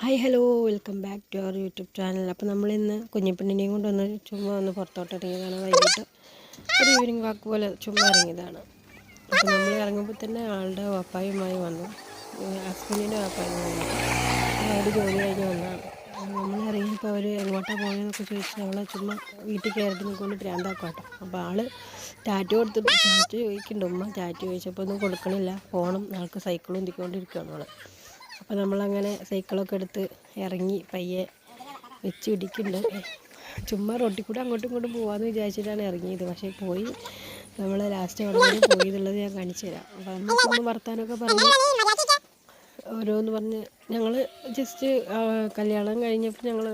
Hi hello. Welcome back to our YouTube channel. അപ്പോൾ നമ്മളിന്ന് കുഞ്ഞിപ്പെണ്ണിനെയും കൊണ്ടൊന്ന് ചുമ്മാ ഒന്ന് പുറത്തോട്ട് ഇറങ്ങിയതാണ്. വൈകിട്ട് ഒരു ഈവനിങ് വാക്ക് പോലെ ചുമ്മാ ഇറങ്ങിയതാണ്. അപ്പോൾ നമ്മൾ ഇറങ്ങുമ്പോൾ തന്നെ ആളുടെ വാപ്പായുമായി വന്നു. ഹസ്ബൻഡിന്റെ വപ്പായും വന്നു. അവർ ജോലി കഴിഞ്ഞ് വന്നതാണ്. നമ്മൾ ഇറങ്ങിയപ്പോൾ അവർ എങ്ങോട്ടാണ് പോയതെന്നൊക്കെ ചോദിച്ചാൽ അവളെ ചുമ്മാ വീട്ടിൽ കയറിയിട്ട് നിൽക്കൊണ്ട് ഭ്രാന്താക്കാട്ടോ അപ്പോൾ ആൾ ടാറ്റു കൊടുത്തിട്ട് ടാറ്റു ചോദിക്കുന്നുണ്ട്. ഉമ്മ ടാറ്റു ചോദിച്ചപ്പോൾ ഒന്നും കൊടുക്കണില്ല. പോകണം ആൾക്ക് സൈക്കിളും തിക്കൊണ്ടിരിക്കുകയാണ് അവൾ അപ്പോൾ നമ്മളങ്ങനെ സൈക്കിളൊക്കെ എടുത്ത് ഇറങ്ങി പയ്യെ വെച്ച് പിടിക്കുന്നുണ്ട് ചുമ്മാ റോട്ടിൽ കൂടെ അങ്ങോട്ടും ഇങ്ങോട്ടും പോകാമെന്ന് വിചാരിച്ചിട്ടാണ് ഇറങ്ങിയത്. പക്ഷേ പോയി. നമ്മൾ ലാസ്റ്റ് എവിടെ വരെ പോയി എന്നുള്ളത് ഞാൻ കാണിച്ചു തരാം. അപ്പോൾ നമുക്കൊന്ന് വർത്താനമൊക്കെ പറഞ്ഞ് ഓരോന്ന് പറഞ്ഞ് ഞങ്ങൾ ജസ്റ്റ് കല്യാണം കഴിഞ്ഞപ്പോൾ ഞങ്ങൾ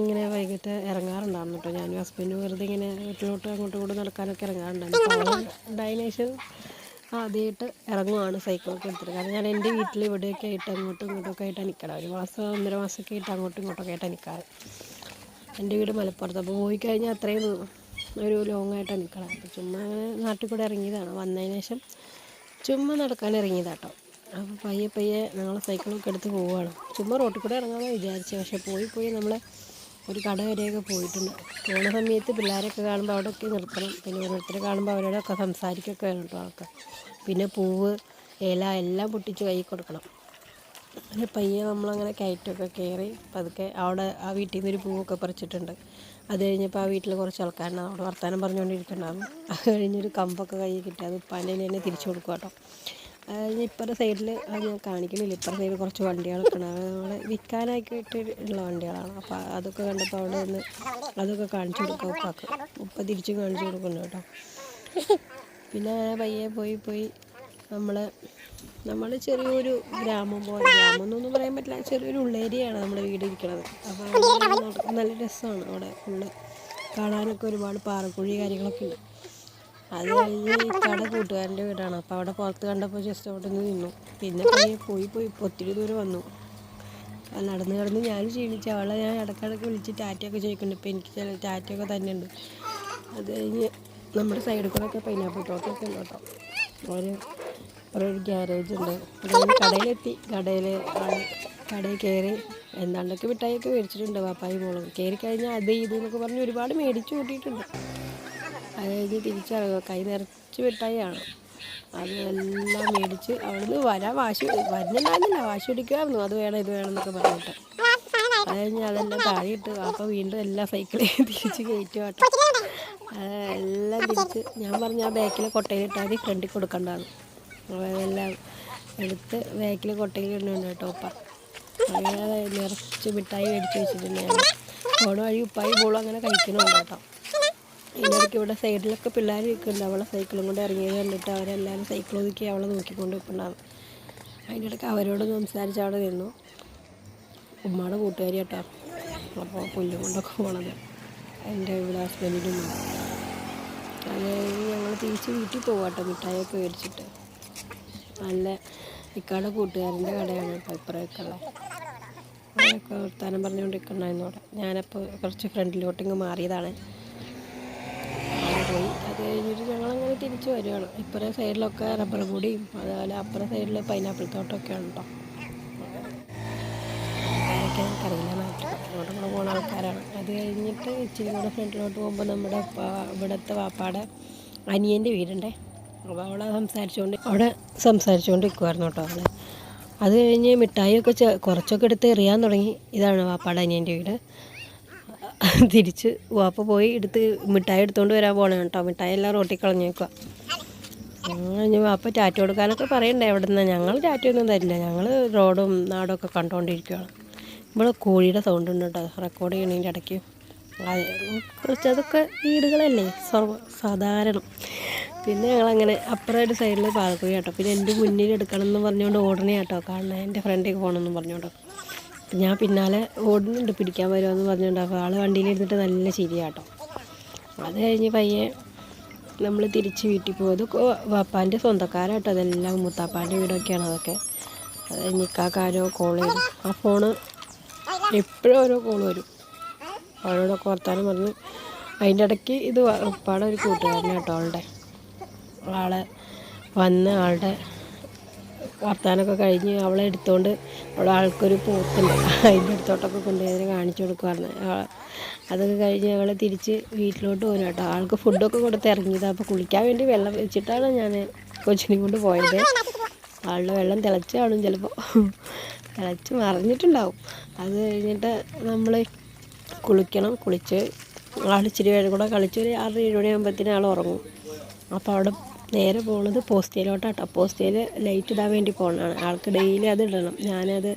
ഇങ്ങനെ വൈകിട്ട് ഇറങ്ങാറുണ്ടായിരുന്നു കേട്ടോ ഞാനും ഹസ്ബൻഡും വെറുതെ ഇങ്ങനെ വീട്ടിലോട്ട് അങ്ങോട്ടും ഇങ്ങോട്ടും നടക്കാനൊക്കെ ഇറങ്ങാറുണ്ടായിരുന്നു. ശേഷം ആദ്യമായിട്ട് ഇറങ്ങുവാണ് സൈക്കിളൊക്കെ എടുത്തിട്ട്. കാരണം ഞാൻ എന്റെ വീട്ടിൽ ഇവിടെയൊക്കെ ആയിട്ട് അങ്ങോട്ടും ഇങ്ങോട്ടൊക്കെ ആയിട്ട് നിൽക്കണം. ഒരു മാസം ഒന്നര മാസമൊക്കെ ആയിട്ട് അങ്ങോട്ടും ഇങ്ങോട്ടൊക്കെ ആയിട്ട് നിൽക്കാറ്. എന്റെ വീട് മലപ്പുറത്ത്. അപ്പോൾ പോയി കഴിഞ്ഞാൽ അത്രയും ഒരു ലോങ് ആയിട്ട് നിൽക്കണം അപ്പോൾ ചുമ്മാ നാട്ടിൽ കൂടെ ഇറങ്ങിയതാണ്. വന്നതിന് ശേഷം ചുമ്മാ നടക്കാൻ ഇറങ്ങിയതാട്ടോ അപ്പോൾ പയ്യെ പയ്യെ ഞങ്ങൾ സൈക്കിളൊക്കെ എടുത്ത് പോവുകയാണ്. ചുമ്മാ റോട്ടിൽ കൂടെ ഇറങ്ങാമെന്ന് വിചാരിച്ചു പക്ഷേ പോയി പോയി നമ്മൾ ഒരു കട വരെയൊക്കെ പോയിട്ടുണ്ട്. പോണ സമയത്ത് പിള്ളേരൊക്കെ കാണുമ്പോൾ അവിടെയൊക്കെ നിർത്തണം. പിന്നെ ഓരോരുത്തരെ കാണുമ്പോൾ അവരോടൊക്കെ സംസാരിക്കുകയൊക്കെ വേണം കേട്ടോ ആൾക്കാർ പിന്നെ പൂവ് ഇല എല്ലാം പൊട്ടിച്ച് കൈ കൊടുക്കണം. അങ്ങനെ പയ്യെ നമ്മളങ്ങനെ കയറ്റമൊക്കെ കയറി പതുക്കെ അവിടെ ആ വീട്ടിൽ നിന്നൊരു പൂവൊക്കെ പറിച്ചിട്ടുണ്ട്. അത് കഴിഞ്ഞപ്പോൾ ആ വീട്ടിൽ കുറച്ച് ആൾക്കാരുണ്ടാവും അവിടെ വർത്തമാനം പറഞ്ഞുകൊണ്ടിരിക്കുന്നുണ്ടാവും അത് കഴിഞ്ഞൊരു കമ്പൊക്കെ കയ്യിൽ കിട്ടി. അത് ഉപ്പാന്റെ തന്നെ തിരിച്ചു കൊടുക്കുക കേട്ടോ ഇപ്പുറത്തെ സൈഡിൽ അത് ഞാൻ കാണിക്കണില്ല. ഇപ്പുറത്തെ സൈഡിൽ കുറച്ച് വണ്ടികളൊക്കെ ഉണ്ട്. അത് നമ്മൾ വിൽക്കാനായിട്ട് ഉള്ള വണ്ടികളാണ്. അപ്പോൾ അതൊക്കെ കണ്ടപ്പോൾ അവിടെ നിന്ന് അതൊക്കെ കാണിച്ചു കൊടുക്കും ഉപ്പാക്ക്. ഉപ്പ തിരിച്ചും കാണിച്ചു കൊടുക്കുന്നു കേട്ടോ. പിന്നെ അങ്ങനെ പയ്യെ പോയി പോയി നമ്മൾ നമ്മൾ ചെറിയൊരു ഗ്രാമം പോലെ ഗ്രാമം എന്നൊന്നും പറയാൻ പറ്റില്ല. ചെറിയൊരു ഉള്ളേരിയാണ് നമ്മുടെ വീട് ഇരിക്കുന്നത് അപ്പോൾ നല്ല രസമാണ് അവിടെ ഫുള്ള്. കാണാനൊക്കെ ഒരുപാട് പാറക്കുഴി കാര്യങ്ങളൊക്കെ ഉണ്ട്. അത് കഴിഞ്ഞ് ഇക്കാടെ കൂട്ടുകാരന്റെ വീടാണ്. അപ്പോൾ അവിടെ പുറത്ത് കണ്ടപ്പോൾ ജസ്റ്റ് അവിടെ നിന്ന് നിന്നു. പിന്നെ പിന്നെ പോയി പോയി. ഇപ്പോൾ ഒത്തിരി ദൂരം വന്നു. നടന്ന് കിടന്ന് ഞാൻ ക്ഷീണിച്ചു. അവളെ ഞാൻ ഇടയ്ക്കിടയ്ക്ക് വിളിച്ച് ടാറ്റയൊക്കെ ചോദിക്കുന്നുണ്ട്. ഇപ്പോൾ എനിക്ക് ചില ടാറ്റയൊക്കെ തന്നെയുണ്ട്. അത് കഴിഞ്ഞ് നമ്മുടെ സൈഡിൽ കൂടെ ഒക്കെ പൈനാപ്പിൾ തോട്ടമൊക്കെ ഉണ്ട് കേട്ടോ. ഒരു ഒരു ഗ്യാരേജ് ഉണ്ട്. അത് കടയിലെത്തി. കടയിൽ കടയിൽ കയറി എന്താണ്ടൊക്കെ മിഠായിയൊക്കെ മേടിച്ചിട്ടുണ്ട്. പാപ്പായി മോളും. കയറി കഴിഞ്ഞാൽ അത് ഇത് എന്നൊക്കെ പറഞ്ഞ് ഒരുപാട് മേടിച്ചു കൂട്ടിയിട്ടുണ്ട്. കഴിഞ്ഞ് തിരിച്ചിറങ്ങുക കൈ നിറച്ച് മിഠായിയാണ് അത് എല്ലാം മേടിച്ച് അവിടുന്ന് വരാൻ വാശി വരുന്നുണ്ടായിരുന്നില്ല. വാശി പിടിക്കുമായിരുന്നു. അത് വേണം ഇത് വേണം എന്നൊക്കെ പറഞ്ഞിട്ട്. അത് കഴിഞ്ഞ് അതെല്ലാം താഴെയിട്ട് അപ്പോൾ വീണ്ടും എല്ലാ സൈക്കിളിൽ തിരിച്ച് കയറ്റി കേട്ടോ എല്ലാം തിരിച്ച് ഞാൻ പറഞ്ഞ ആ ബാക്കിലെ കൊട്ടയിലിട്ടാൽ മതി. ഫ്രണ്ടിൽ കൊടുക്കണ്ടാണ് അതെല്ലാം എടുത്ത് ബാക്കിൽ കൊട്ടയിൽ ഇടുന്നുണ്ട് കേട്ടോ ഉപ്പ. അങ്ങനെ നിറച്ച് മിഠായി മേടിച്ച് വെച്ചിട്ടുണ്ട്. ഞാൻ ഓണ വഴി ഉപ്പായി ബോളും അങ്ങനെ കഴിക്കുന്നുണ്ട് കേട്ടോ. ഇതിനിടയ്ക്ക് ഇവിടെ സൈഡിലൊക്കെ പിള്ളേർ നിൽക്കുന്നുണ്ട്. അവളെ സൈക്കിളും കൊണ്ട് ഇറങ്ങിയത് കണ്ടിട്ട് അവരെല്ലാവരും സൈക്കിൾ ഒതുക്കി അവളെ നോക്കിക്കൊണ്ട് നിൽക്കുന്നുണ്ടാവും അതിന്റെ ഇടയ്ക്ക് അവരോട് സംസാരിച്ച് അവിടെ നിന്നു. ഉമ്മയുടെ കൂട്ടുകാരി കേട്ടോ. അപ്പോൾ പുല്ലും കൊണ്ടൊക്കെ പോണത്. എന്റെ ഇവിടെ ഹസ്ബൻഡിനും അത് കഴിഞ്ഞ് ഞങ്ങൾ തിരിച്ച് വീട്ടിൽ പോകാം കേട്ടോ മിഠായിയൊക്കെ മേടിച്ചിട്ട്. നല്ല ഇക്കാടെ കൂട്ടുകാരന്റെ കടയാണ് കേട്ടോ ഇപ്പുറമൊക്കെ ഉള്ളത്. അവരൊക്കെ വർത്താനം പറഞ്ഞുകൊണ്ടിരിക്കണ്ടായിരുന്നു അവിടെ. ഞാനപ്പോൾ കുറച്ച് ഫ്രണ്ടിലോട്ടിങ്ങ് മാറിയതാണ്. അത് കഴിഞ്ഞിട്ട് ഞങ്ങളങ്ങനെ തിരിച്ചു വരുവാണ് ഇപ്പുറ സൈഡിലൊക്കെ റബ്ബർ പൊടിയും അതുപോലെ അപ്പുറ സൈഡിൽ പൈനാപ്പിൾ തോട്ടമൊക്കെയാണ് കേട്ടോ എനിക്കറിയില്ല നാട്ടിൽ അങ്ങോട്ടും കൂടെ പോകുന്ന ആൾക്കാരാണ്. അത് കഴിഞ്ഞിട്ട് ഇച്ചിരി കൂടെ ഫ്രണ്ടിലോട്ട് പോകുമ്പോൾ നമ്മുടെ ഇവിടുത്തെ വാപ്പാടെ അനിയന്റെ വീടുണ്ടേ. അപ്പോൾ അവളെ സംസാരിച്ചുകൊണ്ട് അവിടെ സംസാരിച്ചുകൊണ്ട് നിൽക്കുമായിരുന്നു കേട്ടോ അവളെ. അത് കഴിഞ്ഞ് മിഠായിയൊക്കെ കുറച്ചൊക്കെ എടുത്ത് എറിയാൻ തുടങ്ങി. ഇതാണ് വാപ്പാടെ അനിയന്റെ വീട്. തിരിച്ച് വാപ്പ പോയി എടുത്ത് മിഠായി എടുത്തുകൊണ്ട് വരാൻ പോകണം കേട്ടോ. മിഠായി എല്ലാം റോട്ടിൽ കളഞ്ഞേക്കുക ഞങ്ങൾ വാപ്പ ചാറ്റ് കൊടുക്കാനൊക്കെ പറയണ്ടേ എവിടെ നിന്ന് ഞങ്ങൾ ടാറ്റയൊന്നും തരില്ല. ഞങ്ങൾ റോഡും നാടും ഒക്കെ കണ്ടുകൊണ്ടിരിക്കുകയാണ് ഇവിടെ കോഴിയുടെ സൗണ്ട് ഉണ്ട് കേട്ടോ. റെക്കോർഡ് ചെയ്യണതിന്റെ ഇടയ്ക്ക്. കുറച്ച് അതൊക്കെ വീടുകളല്ലേ? സർവ സാധാരണം. പിന്നെ ഞങ്ങളങ്ങനെ അപ്പുറമായിട്ട് സൈഡിൽ പാലക്കുഴി കേട്ടോ. പിന്നെ എന്റെ മുന്നിൽ എടുക്കണം എന്ന് പറഞ്ഞുകൊണ്ട് ഓടണേ കേട്ടോ. കാരണം എന്റെ ഫ്രണ്ടിലേക്ക് പോകണമെന്ന് പറഞ്ഞുകൊണ്ട്. ഞാൻ പിന്നാലെ ഓടുന്നുണ്ട് പിടിക്കാൻ വരുമെന്ന് പറഞ്ഞുകൊണ്ട് അപ്പോൾ ആൾ വണ്ടിയിൽ ഇരുന്നിട്ട് നല്ല ശരിയാട്ടോ അത് കഴിഞ്ഞ് പയ്യെ നമ്മൾ തിരിച്ച് വീട്ടിൽ പോകും അതൊക്കെ വാപ്പാന്റെ സ്വന്തക്കാരാട്ടോ അതെല്ലാം മുത്താപ്പാന്റെ വീടൊക്കെയാണ് അതൊക്കെ. അത് കഴിഞ്ഞ് ഇക്കാക്കാരോ കോൾ ചെയ്തു. ആ ഫോണ് എപ്പോഴും ഓരോ കോൾ വരും. അവരോടൊക്കെ വർത്താനം പറഞ്ഞ് അതിന്റെ ഇടയ്ക്ക് ഇത് ഉപ്പാടെ ഒരു കൂട്ടുകാരനാട്ടോ ആളുടെ. ആളെ വന്ന് ആളുടെ വർത്താനമൊക്കെ കഴിഞ്ഞ് അവളെ എടുത്തുകൊണ്ട് അവിടെ ആൾക്കൊരു പോത്തുണ്ട്. അതിന്റെ അടുത്തോട്ടൊക്കെ കൊണ്ടുപോയി കാണിച്ചു കൊടുക്കുമായിരുന്നു അതൊക്കെ കഴിഞ്ഞ് ഞങ്ങൾ തിരിച്ച് വീട്ടിലോട്ട് പോകും കേട്ടോ. ആൾക്ക് ഫുഡൊക്കെ കൊടുത്ത് ഇറങ്ങിയതാണ് അപ്പോൾ കുളിക്കാൻ വേണ്ടി വെള്ളം വെച്ചിട്ടാണ് ഞാൻ കൊച്ചിനെയും കൊണ്ട് പോയത്. ആളുടെ വെള്ളം തിളച്ച് കാണും ചിലപ്പോൾ തിളച്ച് മറിഞ്ഞിട്ടുണ്ടാവും. അത് കഴിഞ്ഞിട്ട് നമ്മൾ കുളിക്കണം. കുളിച്ച് ആൾ ഇച്ചിരി നേരം കൂടെ കളിച്ച് ഒരു ആറ് ഏഴ് മണിയാകുമ്പോഴത്തേനും ആൾ ഉറങ്ങും. അപ്പോൾ അവിടെ നേരെ പോകുന്നത് പോസ്റ്റയിലോട്ടാട്ടോ പോസ്റ്റയിൽ ലൈറ്റ് ഇടാൻ വേണ്ടി പോകണതാണ് ആൾക്ക് ഡെയിലി അത് ഇടണം. ഞാനത്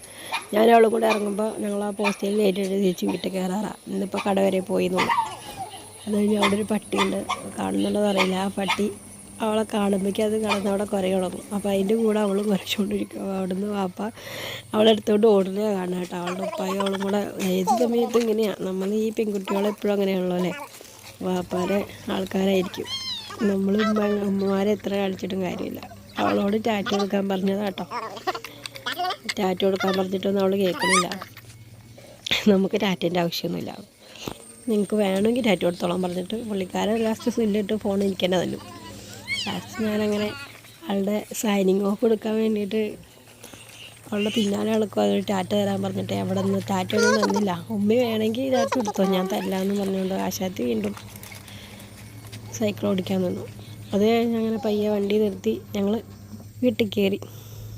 ഞാൻ അവളും കൂടെ ഇറങ്ങുമ്പോൾ ഞങ്ങൾ ആ പോസ്റ്റയിൽ ലൈറ്റ് ഇട്ട് തിരിച്ച് വീട്ടിൽ കയറാറാണ് ഇന്നിപ്പോൾ കട വരെ പോയി നോക്കും അത് കഴിഞ്ഞ് അവിടെ ഒരു പട്ടിയുണ്ട്. കാണുന്നുണ്ടോ അറിയില്ല. ആ പട്ടി അവളെ കാണുമ്പോഴേക്കും അത് കിടന്ന് അവിടെ കുറേ തുടങ്ങും അപ്പോൾ അതിന്റെ കൂടെ അവൾ കുരച്ചുകൊണ്ടിരിക്കും അവിടുന്ന് വാപ്പ അവളെ എടുത്തോണ്ട് ഓടുന്നത് കാണാം കേട്ടോ. അവളുടെ ഉപ്പായും അവളും കൂടെ ഏത് സമയത്തും ഇങ്ങനെയാണ് നമ്മൾ ഈ പെൺകുട്ടികളെപ്പോഴും അങ്ങനെയാണല്ലോ അല്ലേ? വാപ്പാരെ ആൾക്കാരായിരിക്കും. നമ്മൾ അമ്മമാരെ എത്ര കളിച്ചിട്ടും കാര്യമില്ല. അവളോട് ടാറ്റ കൊടുക്കാൻ പറഞ്ഞതാ കേട്ടോ. ടാറ്റ കൊടുക്കാൻ പറഞ്ഞിട്ടൊന്നും അവൾ കേൾക്കണില്ല. നമുക്ക് ടാറ്റേന്റെ ആവശ്യമൊന്നുമില്ല. നിങ്ങൾക്ക് വേണമെങ്കിൽ ടാറ്റ കൊടുത്തോളാം പറഞ്ഞിട്ട് പുള്ളിക്കാരൻ ലാസ്റ്റ് സ്വില്ലിട്ട് ഫോൺ എനിക്ക് തന്നെ തന്നു. ലാസ്റ്റ് ഞാനങ്ങനെ ആളുടെ സൈനിങ് ഓഫ് കൊടുക്കാൻ വേണ്ടിയിട്ട് അവളുടെ പിന്നാലെ ആൾക്കും അതൊരു ടാറ്റ തരാൻ പറഞ്ഞിട്ട് അവിടെ നിന്ന് ടാറ്റ ഒന്നും തന്നില്ല. ഉമ്മ വേണമെങ്കിൽ ടാറ്റ കൊടുത്തോ ഞാൻ തരില്ല എന്ന് പറഞ്ഞുകൊണ്ട് ആശാത്തി വീണ്ടും സൈക്കിൾ ഓടിക്കാൻ നിന്നു. അത് കഴിഞ്ഞ് അങ്ങനെ പയ്യെ വണ്ടി നിർത്തി ഞങ്ങൾ വീട്ടിൽ കയറി.